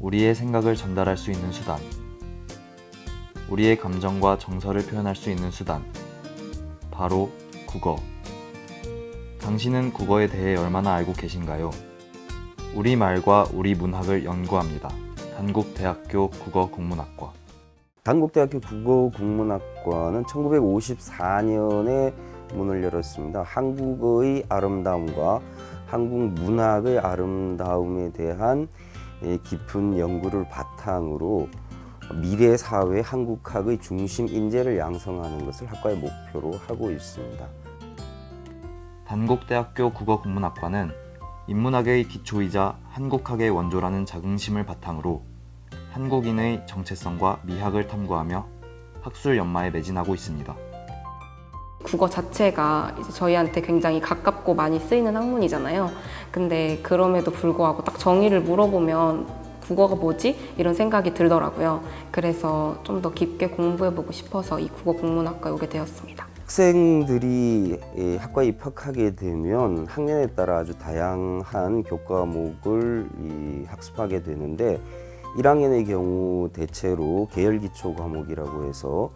우리의 생각을 전달할 수 있는 수단. 우리의 감정과 정서를 표현할 수 있는 수단. 바로 국어. 당신은 국어에 대해 얼마나 알고 계신가요? 우리 말과 우리 문학을 연구합니다. 단국대학교 국어국문학과. 단국대학교 국어국문학과는 1954년에 문을 열었습니다. 한국의 아름다움과 한국 문학의 아름다움에 대한 예, 깊은 연구를 바탕으로 미래 사회 한국학의 중심 인재를 양성하는 것을 학과의 목표로 하고 있습니다. 단국대학교 국어국문학과는 인문학의 기초이자 한국학의 원조라는 자긍심을 바탕으로 한국인의 정체성과 미학을 탐구하며 학술 연마에 매진하고 있습니다. 국어 자체가 이제 저희한테 굉장히 가깝고 많이 쓰이는 학문이잖아요. 근데 그럼에도 불구하고 딱 정의를 물어보면 국어가 뭐지? 이런 생각이 들더라고요. 그래서 좀 더 깊게 공부해보고 싶어서 이 국어 국문학과 오게 되었습니다. 학생들이 이 학과에 입학하게 되면 학년에 따라 아주 다양한 교과목을 이 학습하게 되는데 1학년의 경우 대체로 계열 기초 과목이라고 해서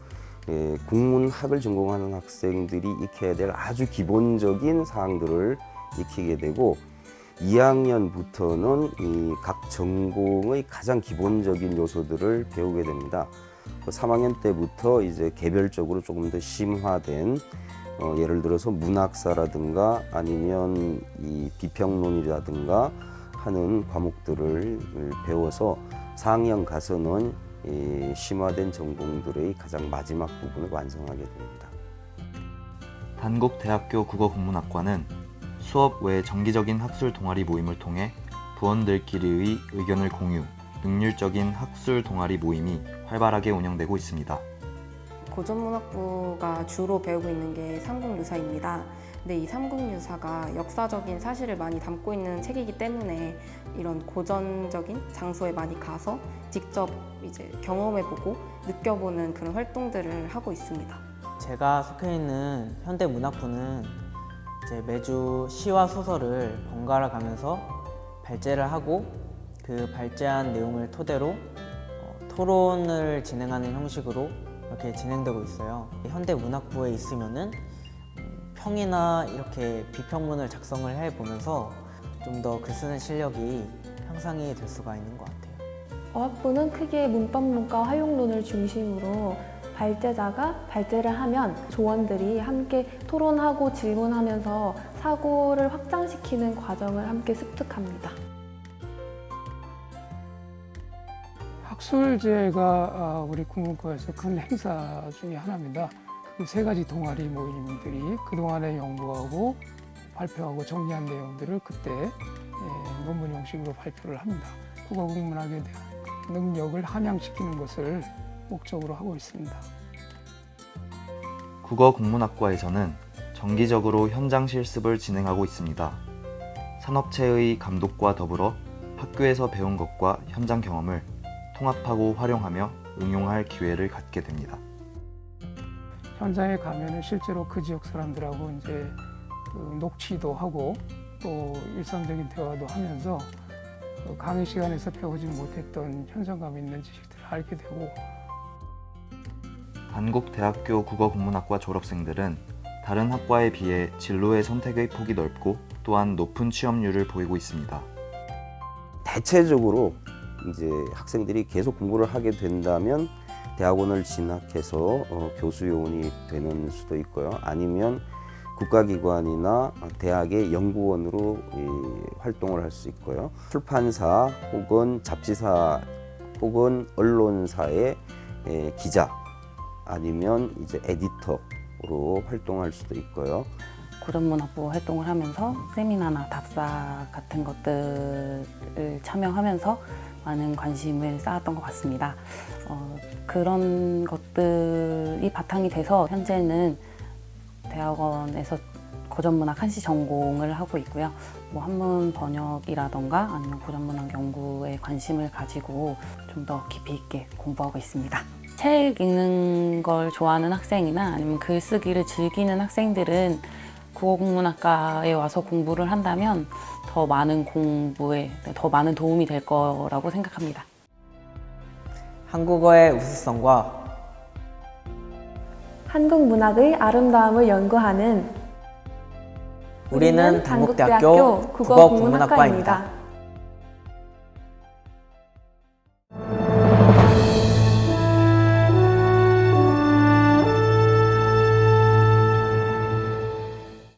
예, 국문학을 전공하는 학생들이 익혀야 될 아주 기본적인 사항들을 익히게 되고 2학년부터는 이 각 전공의 가장 기본적인 요소들을 배우게 됩니다. 3학년 때부터 이제 개별적으로 조금 더 심화된 어, 예를 들어서 문학사라든가 아니면 이 비평론이라든가 하는 과목들을 배워서 4학년 가서는 이 심화된 전공들의 가장 마지막 부분을 완성하게 됩니다. 단국대학교 국어국문학과는 수업 외 정기적인 학술 동아리 모임을 통해 부원들끼리의 의견을 공유, 능률적인 학술 동아리 모임이 활발하게 운영되고 있습니다. 고전문학부가 주로 배우고 있는 게 삼국유사입니다. 근데 이 삼국유사가 역사적인 사실을 많이 담고 있는 책이기 때문에 이런 고전적인 장소에 많이 가서 직접 이제 경험해보고 느껴보는 그런 활동들을 하고 있습니다. 제가 속해 있는 현대문학부는 이제 매주 시와 소설을 번갈아 가면서 발제를 하고 그 발제한 내용을 토대로 어, 토론을 진행하는 형식으로 이렇게 진행되고 있어요. 현대문학부에 있으면은 음, 평이나 이렇게 비평문을 작성을 해 보면서 좀 더 글 쓰는 실력이 향상이 될 수가 있는 것 같아요. 어학부는 크게 문법문과 활용론을 중심으로 발제자가 발제를 하면 조원들이 함께 토론하고 질문하면서 사고를 확장시키는 과정을 함께 습득합니다. 학술제가 아, 우리 국문과에서 큰 행사 중에 하나입니다. 그세 가지 동아리 모임들이 그동안에 연구하고 발표하고 정리한 내용들을 그때 예, 논문 형식으로 발표를 합니다. 국어국문학에 대한 능력을 함양시키는 것을 목적으로 하고 있습니다. 국어국문학과에서는 정기적으로 현장 실습을 진행하고 있습니다. 산업체의 감독과 더불어 학교에서 배운 것과 현장 경험을 통합하고 활용하며 응용할 기회를 갖게 됩니다. 현장에 가면은 실제로 그 지역 사람들하고 이제 그 녹취도 하고 또 일상적인 대화도 하면서 그 강의 시간에서 배우지 못했던 현장감 있는 지식들을 알게 되고 단국대학교 국어국문학과 졸업생들은 다른 학과에 비해 진로의 선택의 폭이 넓고 또한 높은 취업률을 보이고 있습니다. 대체적으로 이제 학생들이 계속 공부를 하게 된다면 대학원을 진학해서 어, 교수 요원이 되는 수도 있고요. 아니면 국가기관이나 대학의 연구원으로 이, 활동을 할 수 있고요. 출판사 혹은 잡지사 혹은 언론사의 에, 기자 아니면 이제 에디터로 활동할 수도 있고요. 고전문학부 활동을 하면서 세미나나 답사 같은 것들을 참여하면서 많은 관심을 쌓았던 것 같습니다. 어, 그런 것들이 바탕이 돼서 현재는 대학원에서 고전문학 한시 전공을 하고 있고요. 뭐 한문 번역이라던가 아니면 고전문학 연구에 관심을 가지고 좀 더 깊이 있게 공부하고 있습니다. 책 읽는 걸 좋아하는 학생이나 아니면 글쓰기를 즐기는 학생들은 국어국문학과에 와서 공부를 한다면 더 많은 공부에 더 많은 도움이 될 거라고 생각합니다. 한국어의 우수성과 한국 문학의 아름다움을 연구하는 우리는 단국대학교 국어국문학과입니다.